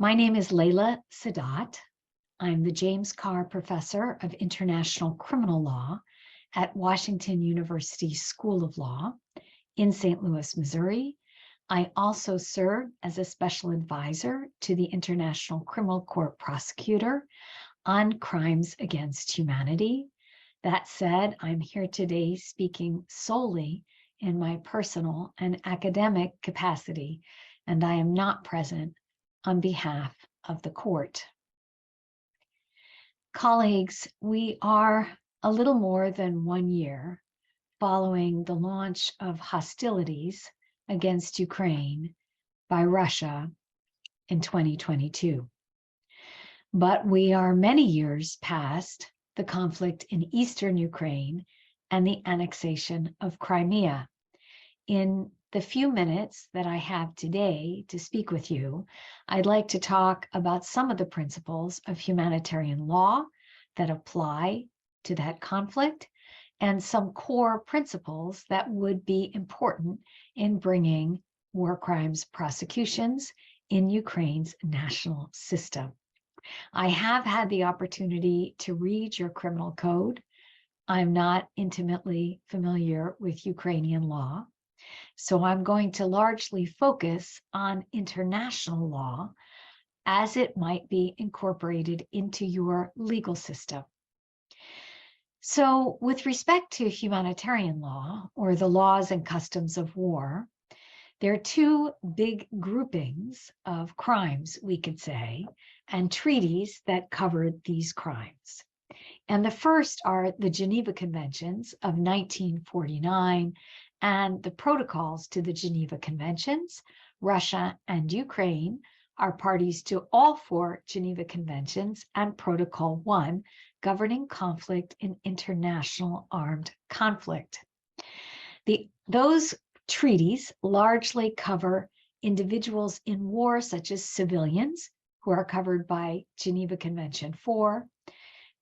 My name is Layla Sadat. I'm the James Carr Professor of International Criminal Law at Washington University School of Law in St. Louis, Missouri. I also serve as a special advisor to the International Criminal Court prosecutor on crimes against humanity. That said, I'm here today speaking solely in my personal and academic capacity, and I am not present on behalf of the court. Colleagues, we are a little more than one year following the launch of hostilities against Ukraine by Russia in 2022. But we are many years past the conflict in eastern Ukraine and the annexation of Crimea. In the few minutes that I have today to speak with you, I'd like to talk about some of the principles of humanitarian law that apply to that conflict and some core principles that would be important in bringing war crimes prosecutions in Ukraine's national system. I have had the opportunity to read your criminal code. I'm not intimately familiar with Ukrainian law. So I'm going to largely focus on international law as it might be incorporated into your legal system. So with respect to humanitarian law or the laws and customs of war, there are two big groupings of crimes, we could say, and treaties that covered these crimes. And the first are the Geneva Conventions of 1949 and the protocols to the Geneva Conventions. Russia and Ukraine are parties to all four Geneva Conventions and Protocol 1 governing conflict in international armed conflict. The, those treaties largely cover individuals in war, such as civilians, who are covered by Geneva Convention 4,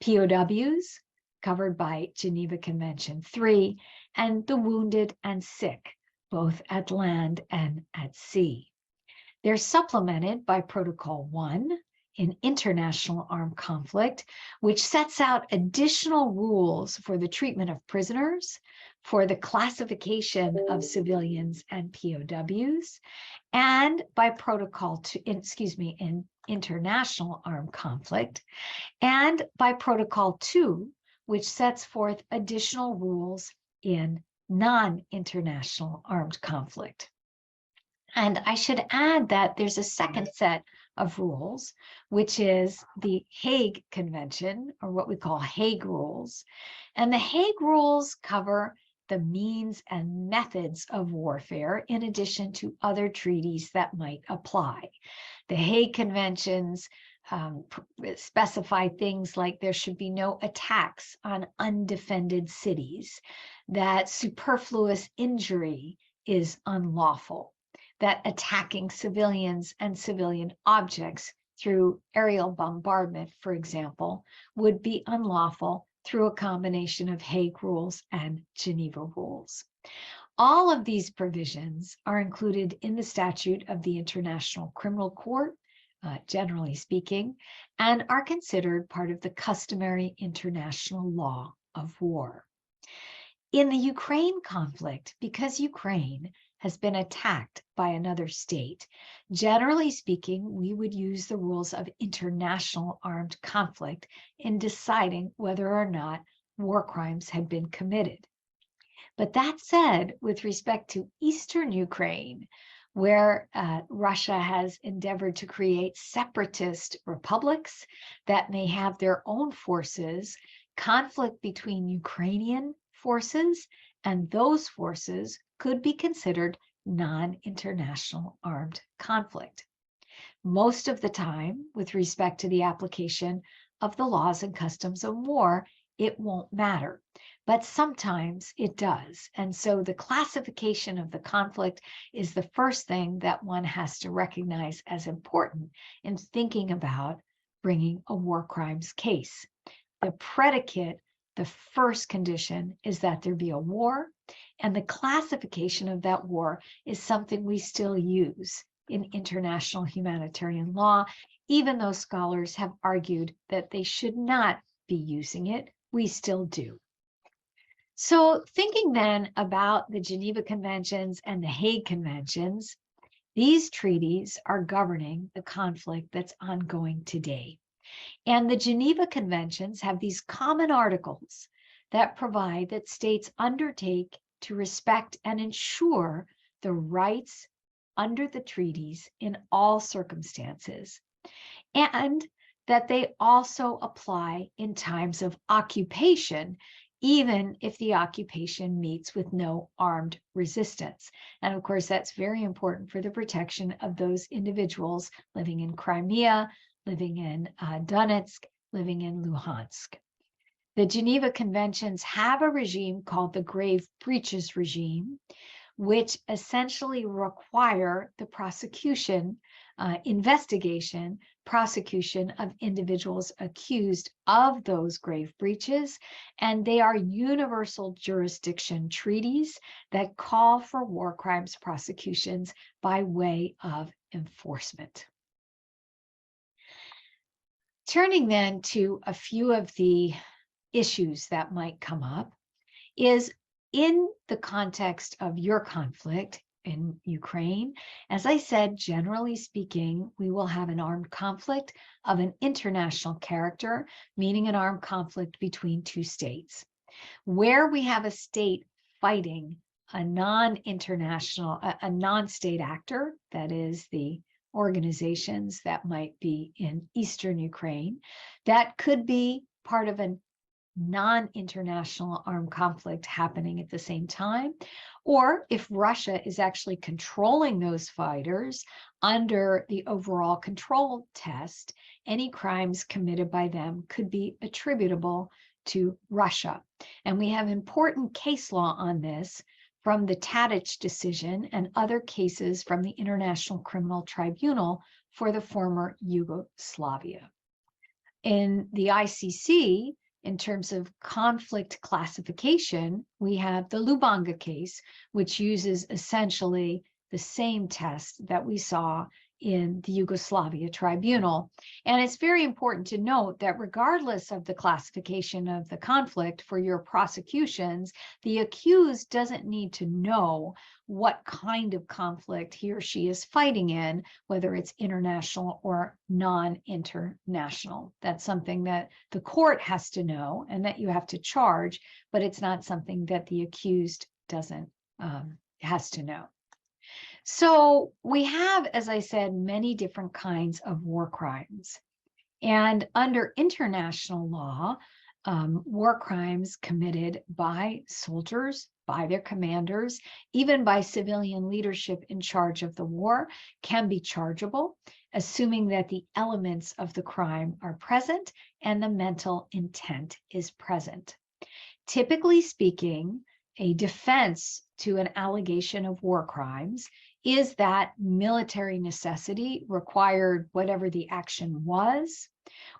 POWs, covered by Geneva Convention 3, and the wounded and sick, both at land and at sea. They're supplemented by Protocol 1 in international armed conflict, which sets out additional rules for the treatment of prisoners, for the classification of civilians and POWs, and by Protocol 2, excuse me, in international armed conflict, and by Protocol 2, which sets forth additional rules in non-international armed conflict. And I should add that there's a second mm-hmm. set of rules, which is the Hague Convention, or what we call Hague Rules. And the Hague Rules cover the means and methods of warfare, in addition to other treaties that might apply. The Hague Conventions um, specify things like there should be no attacks on undefended cities, that superfluous injury is unlawful, that attacking civilians and civilian objects through aerial bombardment, for example, would be unlawful through a combination of Hague rules and Geneva rules. All of these provisions are included in the statute of the International Criminal Court, uh, generally speaking, and are considered part of the customary international law of war. In the Ukraine conflict, because Ukraine has been attacked by another state, generally speaking, we would use the rules of international armed conflict in deciding whether or not war crimes had been committed. But that said, with respect to Eastern Ukraine, where uh, Russia has endeavored to create separatist republics that may have their own forces, conflict between Ukrainian forces, and those forces could be considered non-international armed conflict. Most of the time, with respect to the application of the laws and customs of war, it won't matter. But sometimes it does. And so the classification of the conflict is the first thing that one has to recognize as important in thinking about bringing a war crimes case. The predicate the first condition is that there be a war, and the classification of that war is something we still use in international humanitarian law, even though scholars have argued that they should not be using it, we still do. So thinking then about the Geneva Conventions and the Hague Conventions, these treaties are governing the conflict that's ongoing today. And the Geneva Conventions have these common articles that provide that states undertake to respect and ensure the rights under the treaties in all circumstances, and that they also apply in times of occupation even if the occupation meets with no armed resistance. And of course, that's very important for the protection of those individuals living in Crimea, living in uh, Donetsk, living in Luhansk. The Geneva Conventions have a regime called the Grave Breaches Regime, which essentially require the prosecution, uh, investigation, prosecution of individuals accused of those grave breaches. And they are universal jurisdiction treaties that call for war crimes prosecutions by way of enforcement. Turning then to a few of the issues that might come up is in the context of your conflict in Ukraine, as I said, generally speaking, we will have an armed conflict of an international character, meaning an armed conflict between two states. Where we have a state fighting a non-international, a, a non-state actor, that is the organizations that might be in Eastern Ukraine, that could be part of an non-international armed conflict happening at the same time, or if Russia is actually controlling those fighters under the overall control test, any crimes committed by them could be attributable to Russia. And we have important case law on this from the Tadic decision and other cases from the International Criminal Tribunal for the former Yugoslavia. In the ICC, in terms of conflict classification, we have the Lubanga case, which uses essentially the same test that we saw in the Yugoslavia tribunal. And it's very important to note that regardless of the classification of the conflict for your prosecutions, the accused doesn't need to know what kind of conflict he or she is fighting in, whether it's international or non-international. That's something that the court has to know and that you have to charge, but it's not something that the accused doesn't um, has to know. So we have, as I said, many different kinds of war crimes. And under international law, um, war crimes committed by soldiers, by their commanders, even by civilian leadership in charge of the war can be chargeable, assuming that the elements of the crime are present and the mental intent is present. Typically speaking, a defense to an allegation of war crimes is that military necessity required whatever the action was,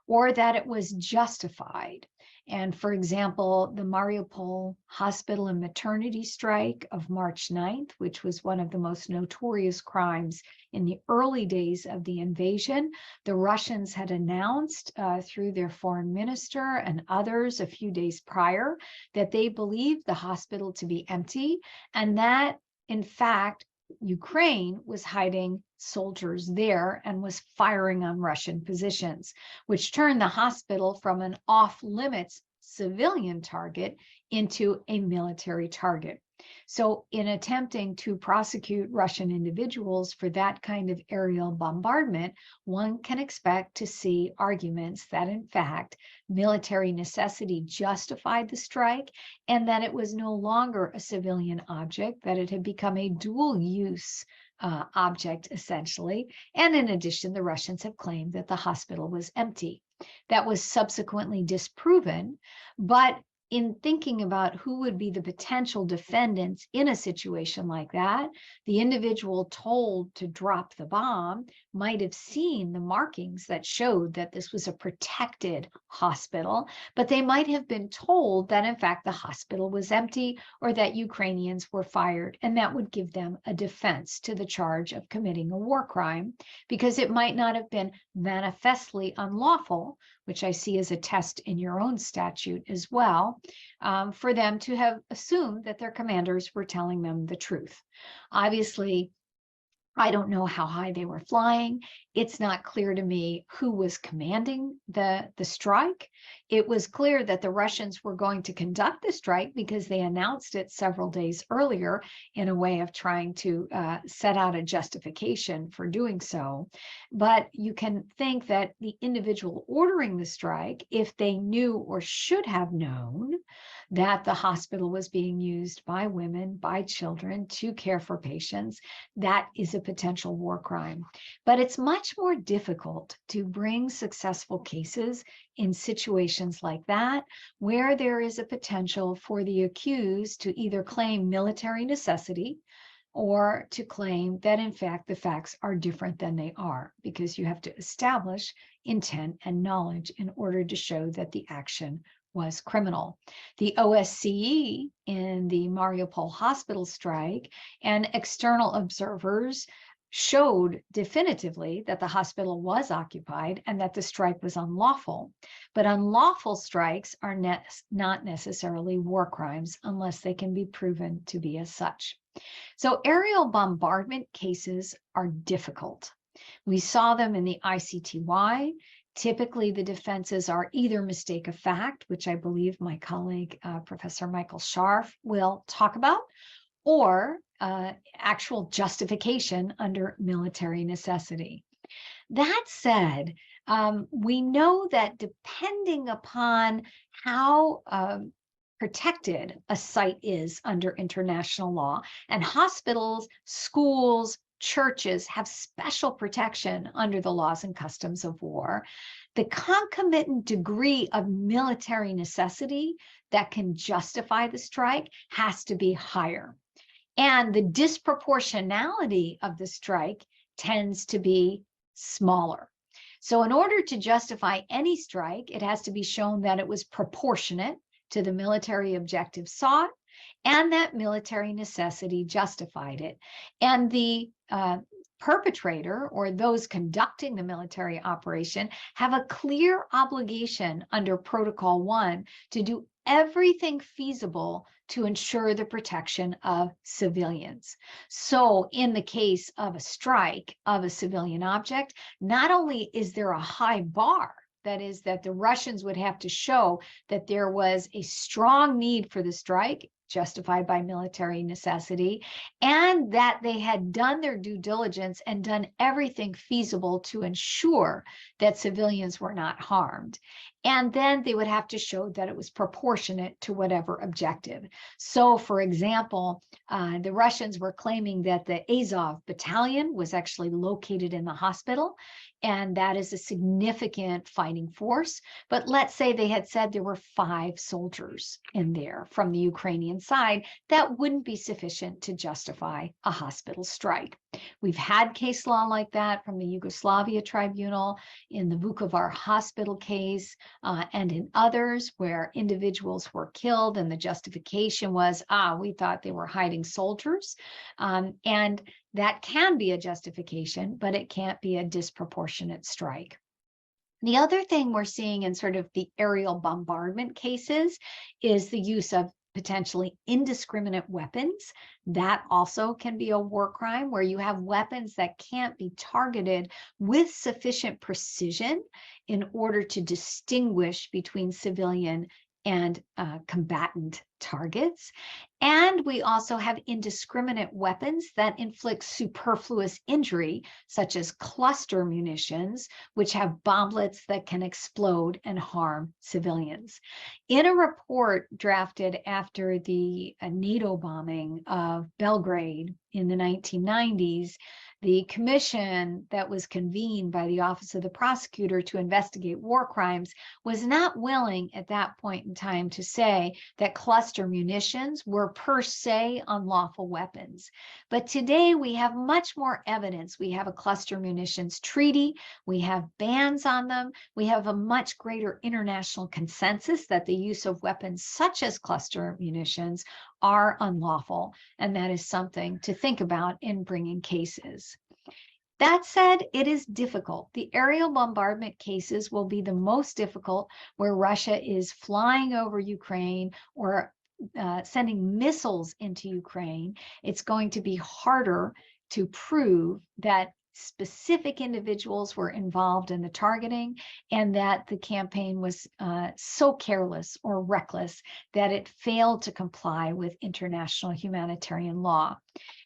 or that it was justified. And for example, the Mariupol hospital and maternity strike of March 9th, which was one of the most notorious crimes in the early days of the invasion, the Russians had announced uh, through their foreign minister and others a few days prior that they believed the hospital to be empty and that in fact Ukraine was hiding soldiers there and was firing on Russian positions, which turned the hospital from an off limits civilian target into a military target. So in attempting to prosecute Russian individuals for that kind of aerial bombardment, one can expect to see arguments that in fact military necessity justified the strike and that it was no longer a civilian object, that it had become a dual use uh, object essentially. And in addition, the Russians have claimed that the hospital was empty. That was subsequently disproven, but in thinking about who would be the potential defendants in a situation like that, the individual told to drop the bomb might have seen the markings that showed that this was a protected hospital, but they might have been told that in fact the hospital was empty or that Ukrainians were fired, and that would give them a defense to the charge of committing a war crime because it might not have been manifestly unlawful, which I see as a test in your own statute as well, um, for them to have assumed that their commanders were telling them the truth. Obviously, I don't know how high they were flying. It's not clear to me who was commanding the, the strike. It was clear that the Russians were going to conduct the strike because they announced it several days earlier in a way of trying to uh, set out a justification for doing so. But you can think that the individual ordering the strike, if they knew or should have known that the hospital was being used by women, by children to care for patients, that is a potential war crime. But it's much more difficult to bring successful cases in situations like that, where there is a potential for the accused to either claim military necessity, or to claim that in fact the facts are different than they are, because you have to establish intent and knowledge in order to show that the action was criminal. The OSCE in the Mariupol hospital strike and external observers showed definitively that the hospital was occupied and that the strike was unlawful. But unlawful strikes are ne not necessarily war crimes unless they can be proven to be as such. So aerial bombardment cases are difficult. We saw them in the ICTY Typically, the defenses are either mistake of fact, which I believe my colleague, uh, Professor Michael Scharf, will talk about, or uh, actual justification under military necessity. That said, um, we know that depending upon how um, protected a site is under international law, and hospitals, schools, churches have special protection under the laws and customs of war, the concomitant degree of military necessity that can justify the strike has to be higher. And the disproportionality of the strike tends to be smaller. So in order to justify any strike, it has to be shown that it was proportionate to the military objective sought and that military necessity justified it. And the uh, perpetrator or those conducting the military operation have a clear obligation under Protocol 1 to do everything feasible to ensure the protection of civilians. So in the case of a strike of a civilian object, not only is there a high bar that is that the Russians would have to show that there was a strong need for the strike justified by military necessity, and that they had done their due diligence and done everything feasible to ensure that civilians were not harmed. And then they would have to show that it was proportionate to whatever objective. So, for example, uh, the Russians were claiming that the Azov battalion was actually located in the hospital, and that is a significant fighting force. But let's say they had said there were five soldiers in there from the Ukrainian side, that wouldn't be sufficient to justify a hospital strike. We've had case law like that from the Yugoslavia Tribunal in the Vukovar hospital case uh, and in others where individuals were killed and the justification was, ah, we thought they were hiding soldiers. Um, and that can be a justification, but it can't be a disproportionate strike. The other thing we're seeing in sort of the aerial bombardment cases is the use of potentially indiscriminate weapons. That also can be a war crime where you have weapons that can't be targeted with sufficient precision in order to distinguish between civilian and uh, combatant targets. And we also have indiscriminate weapons that inflict superfluous injury, such as cluster munitions, which have bomblets that can explode and harm civilians. In a report drafted after the uh, NATO bombing of Belgrade in the 1990s, the commission that was convened by the Office of the Prosecutor to investigate war crimes was not willing at that point in time to say that cluster munitions were per se unlawful weapons. But today we have much more evidence. We have a cluster munitions treaty, we have bans on them, we have a much greater international consensus that the use of weapons such as cluster munitions are unlawful. And that is something to think about in bringing cases. That said, it is difficult. The aerial bombardment cases will be the most difficult where Russia is flying over Ukraine or uh, sending missiles into Ukraine. It's going to be harder to prove that specific individuals were involved in the targeting and that the campaign was uh, so careless or reckless that it failed to comply with international humanitarian law.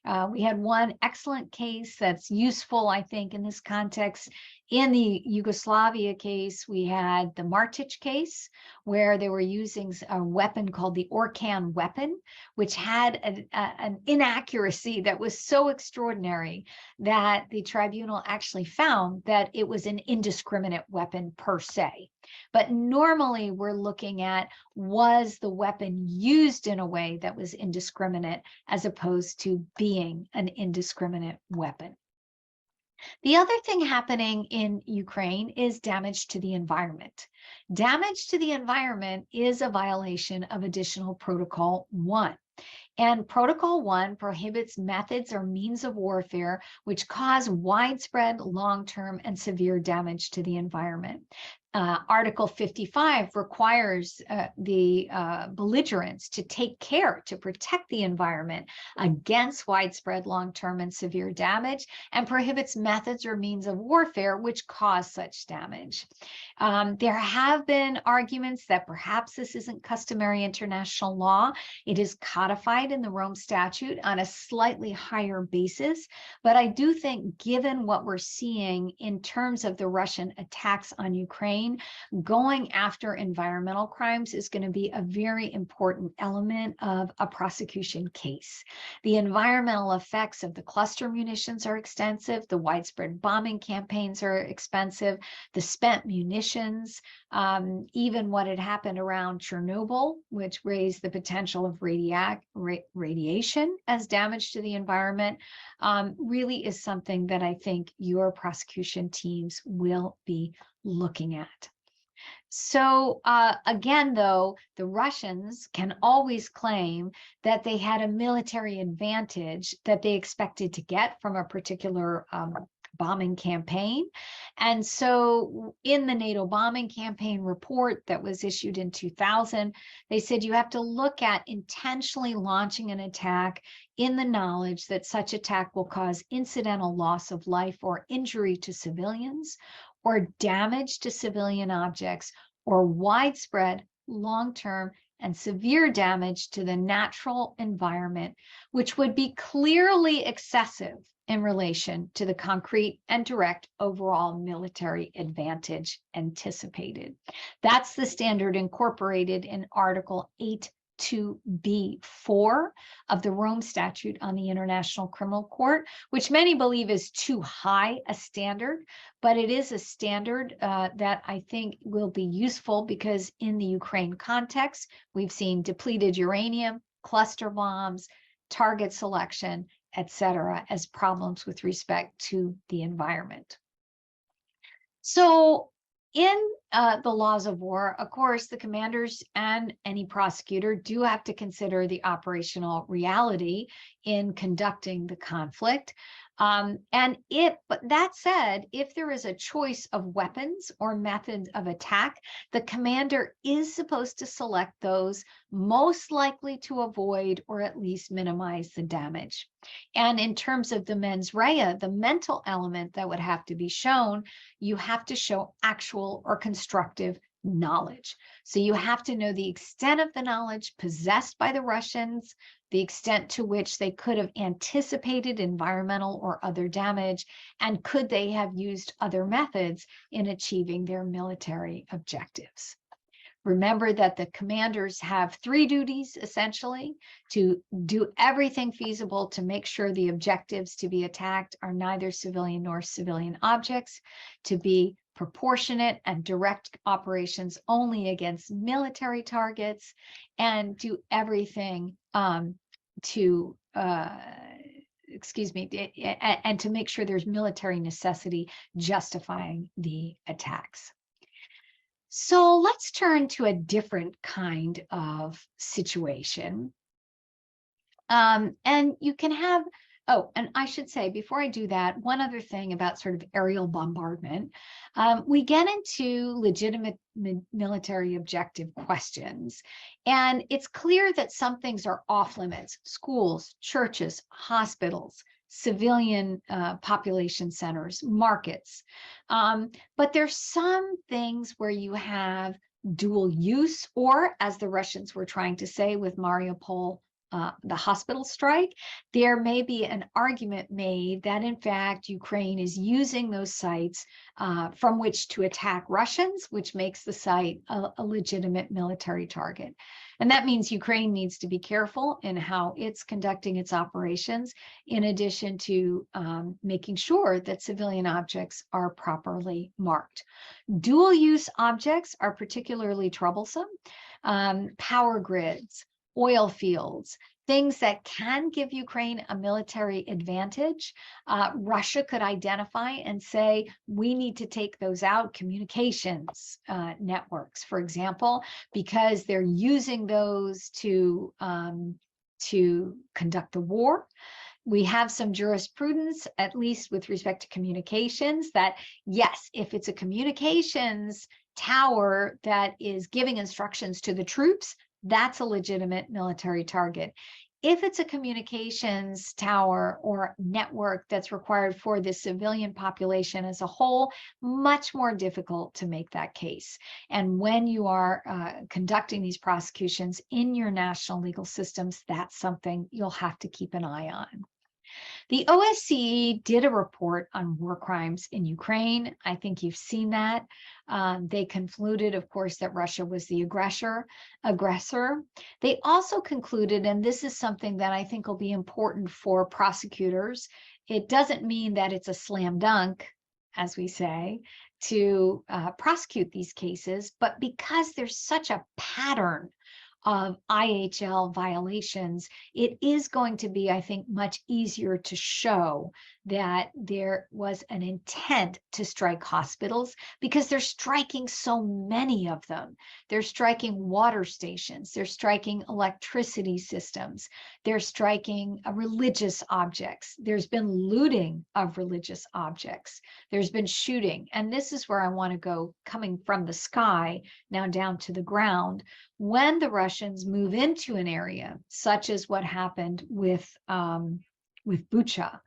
Uh, we had one excellent case that's useful, I think, in this context. In the Yugoslavia case, we had the Martic case, where they were using a weapon called the Orkan weapon, which had a, a, an inaccuracy that was so extraordinary that the tribunal actually found that it was an indiscriminate weapon per se. But normally we're looking at was the weapon used in a way that was indiscriminate as opposed to being an indiscriminate weapon. The other thing happening in Ukraine is damage to the environment. Damage to the environment is a violation of additional protocol one. And Protocol 1 prohibits methods or means of warfare which cause widespread, long term, and severe damage to the environment uh, Article 55 requires uh, the uh, belligerents to take care to protect the environment against widespread long-term and severe damage and prohibits methods or means of warfare which cause such damage. Um, there have been arguments that perhaps this isn't customary international law. It is codified in the Rome Statute on a slightly higher basis, but I do think given what we're seeing in terms of the Russian attacks on Ukraine, going after environmental crimes is going to be a very important element of a prosecution case. The environmental effects of the cluster munitions are extensive, the widespread bombing campaigns are expensive, the spent munitions, um, even what had happened around Chernobyl, which raised the potential of radi radiation as damage to the environment, um, really is something that I think your prosecution teams will be looking at. So uh, again, though, the Russians can always claim that they had a military advantage that they expected to get from a particular um, bombing campaign. And so in the NATO bombing campaign report that was issued in 2000, they said you have to look at intentionally launching an attack in the knowledge that such attack will cause incidental loss of life or injury to civilians or damage to civilian objects or widespread long-term and severe damage to the natural environment, which would be clearly excessive in relation to the concrete and direct overall military advantage anticipated. That's the standard incorporated in Article 8 2b4 of the Rome Statute on the International Criminal Court, which many believe is too high a standard, but it is a standard uh, that I think will be useful because in the Ukraine context, we've seen depleted uranium, cluster bombs, target selection, etc., as problems with respect to the environment. So in uh, the laws of war, of course, the commanders and any prosecutor do have to consider the operational reality in conducting the conflict. Um, and if, but that said, if there is a choice of weapons or methods of attack, the commander is supposed to select those most likely to avoid or at least minimize the damage. And in terms of the mens rea, the mental element that would have to be shown, you have to show actual or constructive knowledge. So you have to know the extent of the knowledge possessed by the Russians, the extent to which they could have anticipated environmental or other damage, and could they have used other methods in achieving their military objectives. Remember that the commanders have three duties essentially to do everything feasible to make sure the objectives to be attacked are neither civilian nor civilian objects, to be proportionate and direct operations only against military targets, and do everything um, to uh, excuse me, and to make sure there's military necessity justifying the attacks. So let's turn to a different kind of situation. Um, and you can have, oh, and I should say before I do that, one other thing about sort of aerial bombardment. Um, we get into legitimate military objective questions, and it's clear that some things are off limits schools, churches, hospitals, civilian uh, population centers, markets. Um, but there's some things where you have dual use, or as the Russians were trying to say with Mariupol, uh, the hospital strike, there may be an argument made that in fact Ukraine is using those sites uh, from which to attack Russians, which makes the site a, a legitimate military target. And that means Ukraine needs to be careful in how it's conducting its operations, in addition to um, making sure that civilian objects are properly marked. Dual use objects are particularly troublesome. Um, power grids, oil fields, things that can give Ukraine a military advantage. Uh, Russia could identify and say, we need to take those out, communications uh, networks, for example, because they're using those to, um, to conduct the war. We have some jurisprudence, at least with respect to communications, that yes, if it's a communications tower that is giving instructions to the troops, that's a legitimate military target. If it's a communications tower or network that's required for the civilian population as a whole, much more difficult to make that case. And when you are uh, conducting these prosecutions in your national legal systems, that's something you'll have to keep an eye on. The OSCE did a report on war crimes in Ukraine. I think you've seen that. Um, they concluded, of course, that Russia was the aggressor. Aggressor. They also concluded, and this is something that I think will be important for prosecutors. It doesn't mean that it's a slam dunk, as we say, to uh, prosecute these cases, but because there's such a pattern of IHL violations, it is going to be, I think, much easier to show that there was an intent to strike hospitals because they're striking so many of them. They're striking water stations, they're striking electricity systems, they're striking uh, religious objects. There's been looting of religious objects, there's been shooting. And this is where I want to go coming from the sky now down to the ground. When the Russians move into an area, such as what happened with um, with Bucha,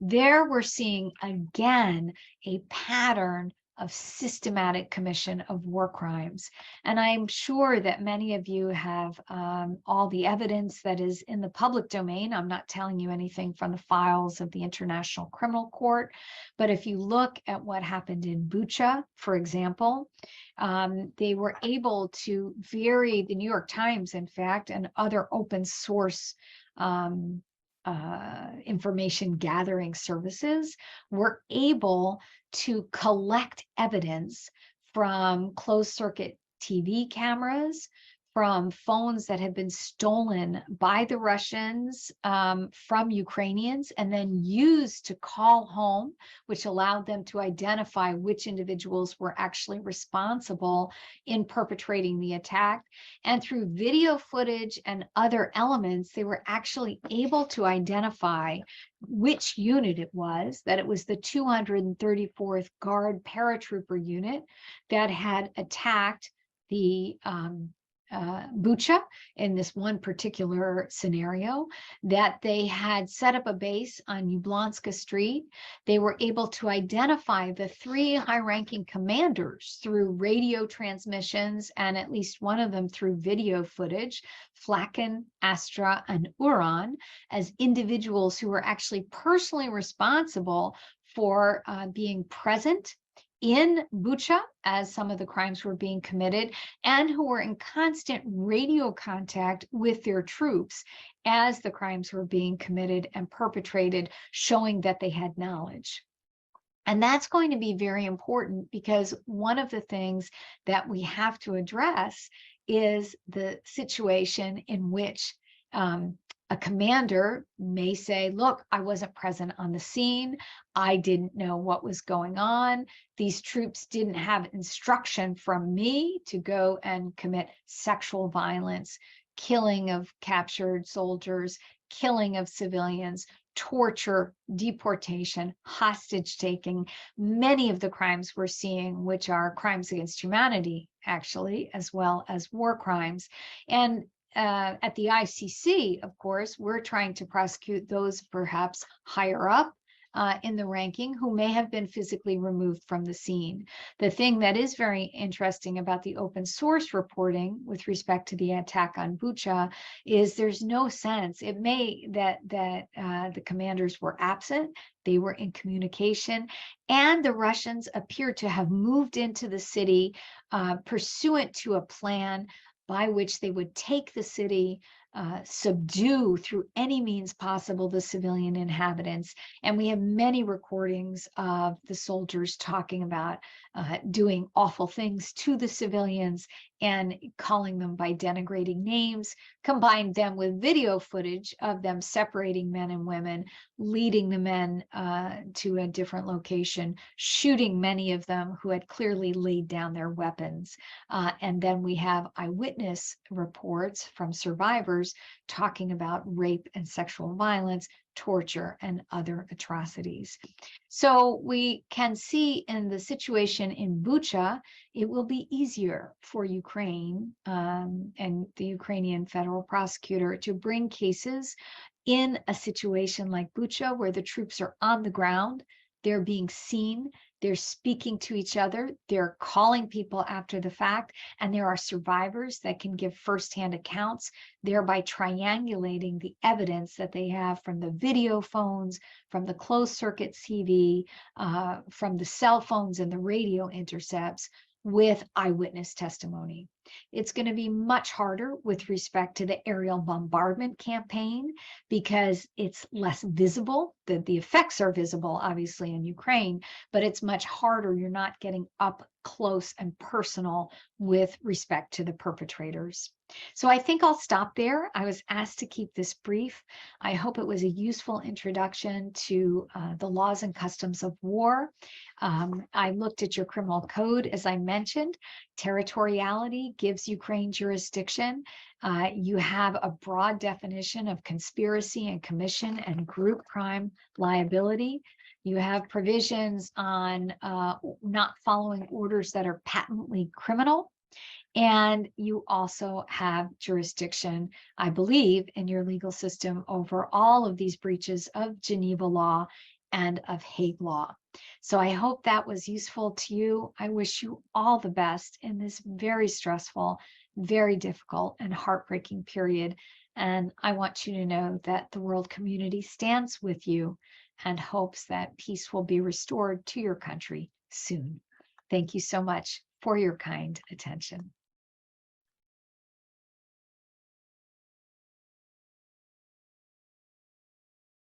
there we're seeing again a pattern of systematic commission of war crimes. And I'm sure that many of you have um, all the evidence that is in the public domain. I'm not telling you anything from the files of the International Criminal Court, but if you look at what happened in Bucha, for example, um, they were able to vary the New York Times, in fact, and other open source um, uh, information gathering services were able to collect evidence from closed circuit TV cameras, from phones that have been stolen by the Russians um, from Ukrainians and then used to call home, which allowed them to identify which individuals were actually responsible in perpetrating the attack. And through video footage and other elements, they were actually able to identify which unit it was, that it was the 234th Guard Paratrooper unit that had attacked the um, uh, Bucha in this one particular scenario, that they had set up a base on Yablonska Street. They were able to identify the three high ranking commanders through radio transmissions and at least one of them through video footage, Flakin, Astra, and Uran, as individuals who were actually personally responsible for uh, being present in Bucha as some of the crimes were being committed and who were in constant radio contact with their troops as the crimes were being committed and perpetrated, showing that they had knowledge. And that's going to be very important because one of the things that we have to address is the situation in which um, a commander may say, look, I wasn't present on the scene. I didn't know what was going on. These troops didn't have instruction from me to go and commit sexual violence, killing of captured soldiers, killing of civilians, torture, deportation, hostage taking, many of the crimes we're seeing, which are crimes against humanity, actually, as well as war crimes. And uh, at the ICC, of course, we're trying to prosecute those perhaps higher up uh, in the ranking who may have been physically removed from the scene. The thing that is very interesting about the open source reporting with respect to the attack on Bucha is there's no sense. It may that that uh, the commanders were absent, they were in communication, and the Russians appear to have moved into the city uh, pursuant to a plan by which they would take the city, uh, subdue through any means possible the civilian inhabitants. And we have many recordings of the soldiers talking about uh, doing awful things to the civilians and calling them by denigrating names, combined them with video footage of them separating men and women, leading the men uh, to a different location, shooting many of them who had clearly laid down their weapons. Uh, and then we have eyewitness reports from survivors talking about rape and sexual violence, torture, and other atrocities. So we can see in the situation in Bucha, it will be easier for Ukraine um, and the Ukrainian federal prosecutor to bring cases in a situation like Bucha, where the troops are on the ground, they're being seen, they're speaking to each other, they're calling people after the fact, and there are survivors that can give firsthand accounts, thereby triangulating the evidence that they have from the video phones, from the closed circuit TV, uh, from the cell phones and the radio intercepts with eyewitness testimony. It's going to be much harder with respect to the aerial bombardment campaign because it's less visible. The, the effects are visible, obviously, in Ukraine, but it's much harder. You're not getting up close and personal with respect to the perpetrators. So I think I'll stop there. I was asked to keep this brief. I hope it was a useful introduction to uh, the laws and customs of war. Um, I looked at your criminal code, as I mentioned. Territoriality gives Ukraine jurisdiction. Uh, you have a broad definition of conspiracy and commission and group crime liability. You have provisions on uh, not following orders that are patently criminal. And you also have jurisdiction, I believe, in your legal system over all of these breaches of Geneva law and of Hague law. So I hope that was useful to you. I wish you all the best in this very stressful, very difficult, and heartbreaking period. And I want you to know that the world community stands with you and hopes that peace will be restored to your country soon. Thank you so much for your kind attention.